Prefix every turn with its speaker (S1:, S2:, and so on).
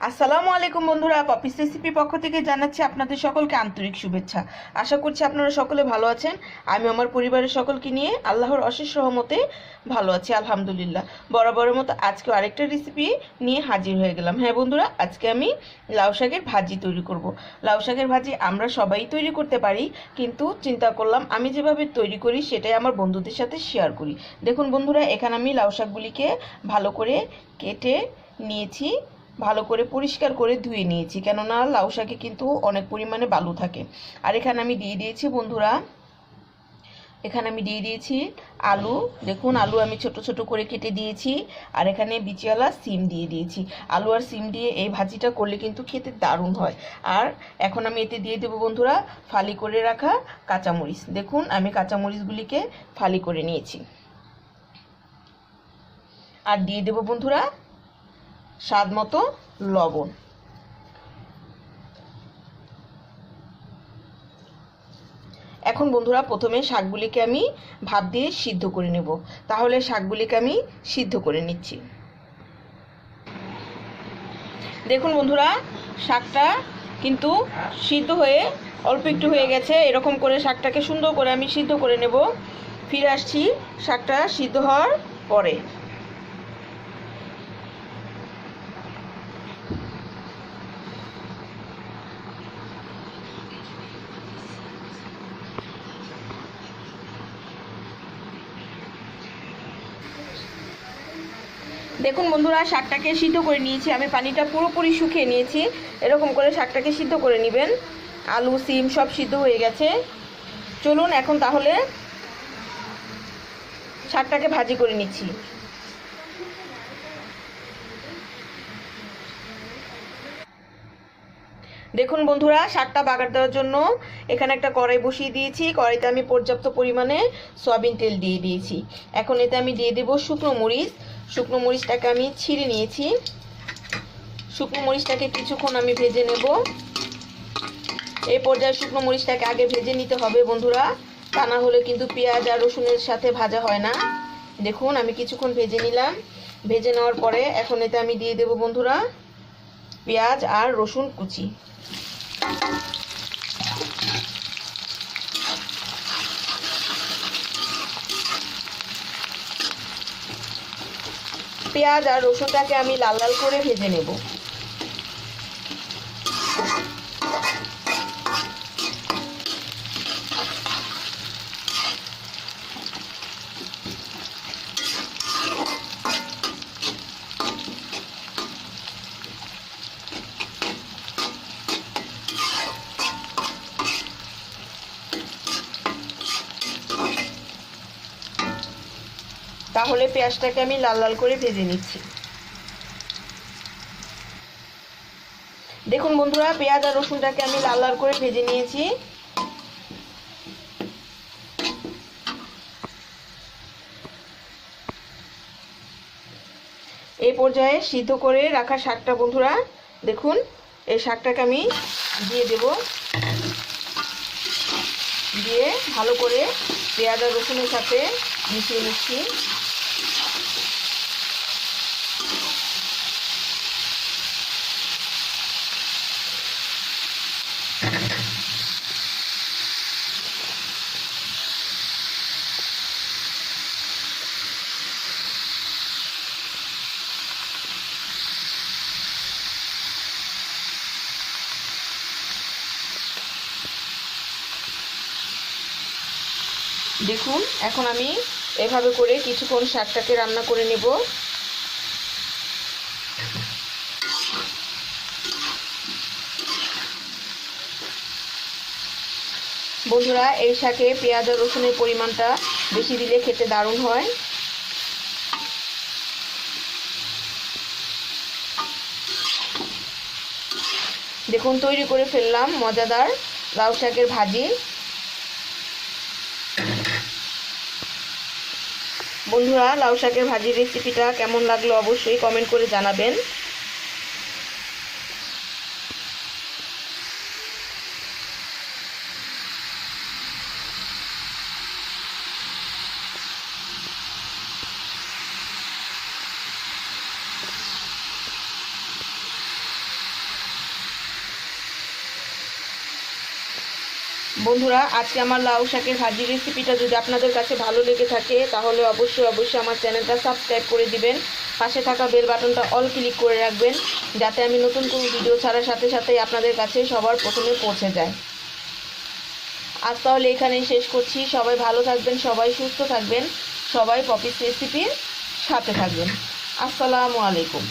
S1: আসসালামু আলাইকুম বন্ধুরা পপিস রেসিপি পক্ষ থেকে জানাচ্ছি আপনাদের সকলকে আন্তরিক শুভেচ্ছা। আশা করছি আপনারা সকলে ভালো আছেন। আমি আমার পরিবারের সকলকে নিয়ে আল্লাহর অশেষ রহমতে ভালো আছি, আলহামদুলিল্লাহ। বরাবরের মতো আজকে আরেকটা রেসিপি নিয়ে হাজির হয়ে গেলাম। হ্যাঁ বন্ধুরা, আজকে আমি লাউ শাকের ভাজি তৈরি করব। লাউ শাকের ভাজি আমরা সবাই তৈরি করতে পারি, কিন্তু চিন্তা করলাম আমি যেভাবে তৈরি করি সেটাই আমার বন্ধুদের সাথে শেয়ার করি। দেখুন বন্ধুরা, এখানে আমি লাউ শাকগুলিকে ভালো করে কেটে নিয়েছি। ভালো করে পরিষ্কার করে ধুয়ে নিয়েছি। কেননা লাউ শাকে কিন্তু অনেক পরিমাণে বালু থাকে। আর এখানে আমি দিয়ে দিয়েছি বন্ধুরা, এখানে আমি দিয়ে দিয়েছি আলু। দেখুন, আলু আমি ছোট ছোট করে কেটে দিয়েছি। আর এখানে বিচিওয়ালা সিম দিয়ে দিয়েছি। আলু আর সিম দিয়ে এই ভাজিটা করলে কিন্তু খেতে দারুণ হয়। আর এখন আমি এতে দিয়ে দেবো বন্ধুরা, ফালি করে রাখা কাঁচামরিচ। দেখুন, আমি কাঁচামরিচগুলিকে ফালি করে নিয়েছি। আর দিয়ে দেবো বন্ধুরা স্বাদ মতো লবণ। এখন বন্ধুরা প্রথমে শাকগুলিকে আমি ভাত দিয়ে সিদ্ধ করে নেব। তাহলে শাকগুলিকে আমি সিদ্ধ করে নিচ্ছি। দেখুন বন্ধুরা, শাকটা কিন্তু সিদ্ধ হয়ে অল্প একটু হয়ে গেছে। এরকম করে শাকটাকে সুন্দর করে আমি সিদ্ধ করে নেব। ফিরে আসছি, শাকটা সিদ্ধ হওয়ার পরে। দেখুন বন্ধুরা, শাকটাকে সিদ্ধ করে নিয়েছি। আমি পানিটা পুরোপুরি শুকিয়ে নিয়েছি। এরকম করে শাকটাকে সিদ্ধ করে নেবেন। আলু, সিম সব সিদ্ধ হয়ে গেছে। চলুন এখন তাহলে শাকটাকে ভাজি করে নিচ্ছি। দেখুন বন্ধুরা, শাকটা বাগার দেওয়ার জন্য এখানে একটা কড়াই বসিয়ে দিয়েছি। কড়াইতে আমি পর্যাপ্ত পরিমাণে সয়াবিন তেল দিয়ে দিয়েছি। এখন এতে আমি দিয়ে দেবো শুকনো মরিচ। শুকনো মরিচটাকে আমি ছিঁড়ে নিয়েছি। শুকনো মরিচটাকে কিছুক্ষণ আমি ভেজে নেব। এই পর্যায়ে শুকনো মরিচটাকে আগে ভেজে নিতে হবে বন্ধুরা, তা না হলে কিন্তু পেঁয়াজ আর রসুনের সাথে ভাজা হয় না। দেখুন, আমি কিছুক্ষণ ভেজে নিলাম। ভেজে নেওয়ার পরে এখন এতে আমি দিয়ে দেব বন্ধুরা, পেঁয়াজ আর রসুন কুচি। পেঁয়াজ আর রসুনটাকে আমি লাল লাল করে ভেজে নেব। তাহলে পেঁয়াজটাকে আমি লাল লাল করে ভেজে নিচ্ছি। দেখুন বন্ধুরা, পেঁয়াজ আর রসুনটাকে আমি লাল লাল করে ভেজে নিয়েছি। এই পর্যায়ে সিদ্ধ করে রাখা শাকটা বন্ধুরা, দেখুন, এই শাকটাকে আমি দিয়ে দেব। দিয়ে ভালো করে পেঁয়াজ আর রসুনের সাথে মিশিয়ে নিচ্ছি। দেখুন এখন আমি এভাবে করে কিছুক্ষণ শাকটাকে রান্না করে নেব। বন্ধুরা, এই শাকে পেঁয়াজ আর রসুনের পরিমাণটা বেশি দিলে খেতে দারুণ হয়। দেখুন, তৈরি করে ফেললাম মজাদার লাউ শাকের ভাজি। বন্ধুরা, লাউ শাকের ভাজির রেসিপিটা কেমন লাগল অবশ্যই কমেন্ট করে জানাবেন। বন্ধুরা, আজকে আমার লাউ শাকের ভাজি রেসিপিটা যদি আপনাদের কাছে ভালো লেগে থাকে, তাহলে অবশ্যই অবশ্যই আমার চ্যানেলটা সাবস্ক্রাইব করে দিবেন। পাশে থাকা বেল বাটনটা অল ক্লিক করে রাখবেন, যাতে আমি নতুন কোনো ভিডিও ছাড়ার সাথে সাথেই আপনাদের কাছে সবার প্রথমে পৌঁছে যায়। আজ তাহলে এখানেই শেষ করছি। সবাই ভালো থাকবেন, সবাই সুস্থ থাকবেন, সবাই পপিস রেসিপির সাথে থাকবেন। আসসালামু আলাইকুম।